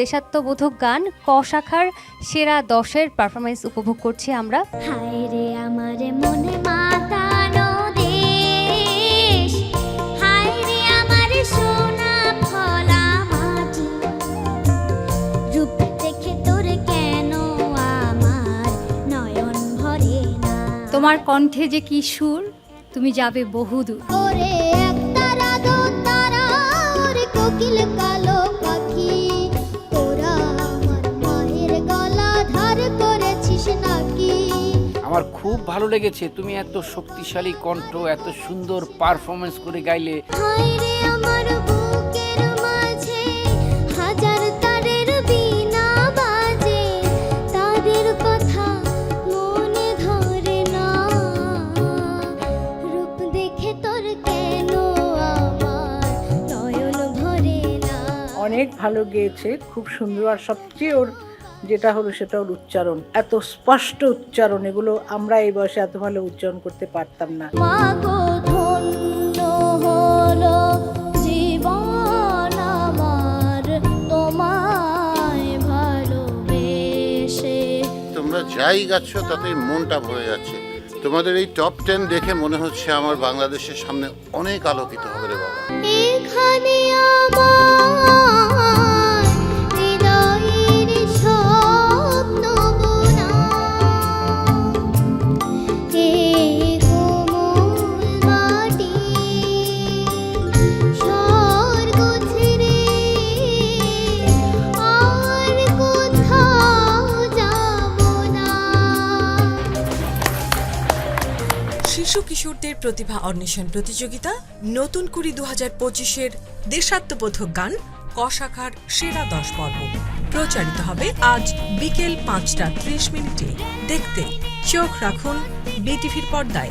দেশাত্মবোধক গান ক শাখার সেরা দশের পারফরমেন্স উপভোগ করছি আমরা। হায় রে আমার মনে মাতানো দেশ হায় রে আমার সোনা ফলা মাটি রূপ দেখে তোর কেন আমার নয়ন ভরে না? তোমার কণ্ঠে যে কি সুর তুমি যাবে বহুদূর। ওরে এক তারা দু তারা ওরে কোকিল আমার খুব ভালো লেগেছে। তুমি এত শক্তিশালী কণ্ঠ এত সুন্দর পারফরমেন্স করে গাইলে। রে আমার বুকের মাঝে হাজার তারের বিনা তাদের কথা ধরে না। রূপ দেখে তোর কেন আমার নয়ন ভরে না? অনেক ভালো গেয়েছে খুব সুন্দর। আর সবচেয়ে ওর যেটা হলো সেটা ওর উচ্চারণ। এত স্পষ্ট উচ্চারণ এগুলো আমরা এই বয়সে এত ভালো উচ্চারণ করতে পারতাম না। হলো তোমরা যাই গাচ্ছ তাতে মনটা ভরে যাচ্ছে। তোমাদের এই টপ টেন দেখে মনে হচ্ছে আমার বাংলাদেশের সামনে অনেক আলোকিত হবে রে বাবা। শিশু কিশোরদের প্রতিভা অন্বেষণ প্রতিযোগিতা, নতুন কুড়ি দু হাজার পঁচিশের দেশাত্মবোধক গান, কশাখার সেরা দশ পর্ব। প্রচারিত হবে আজ বিকেল পাঁচটা ত্রিশ মিনিটে। দেখতে, চোখ রাখুন বিটিভির পর্দায়।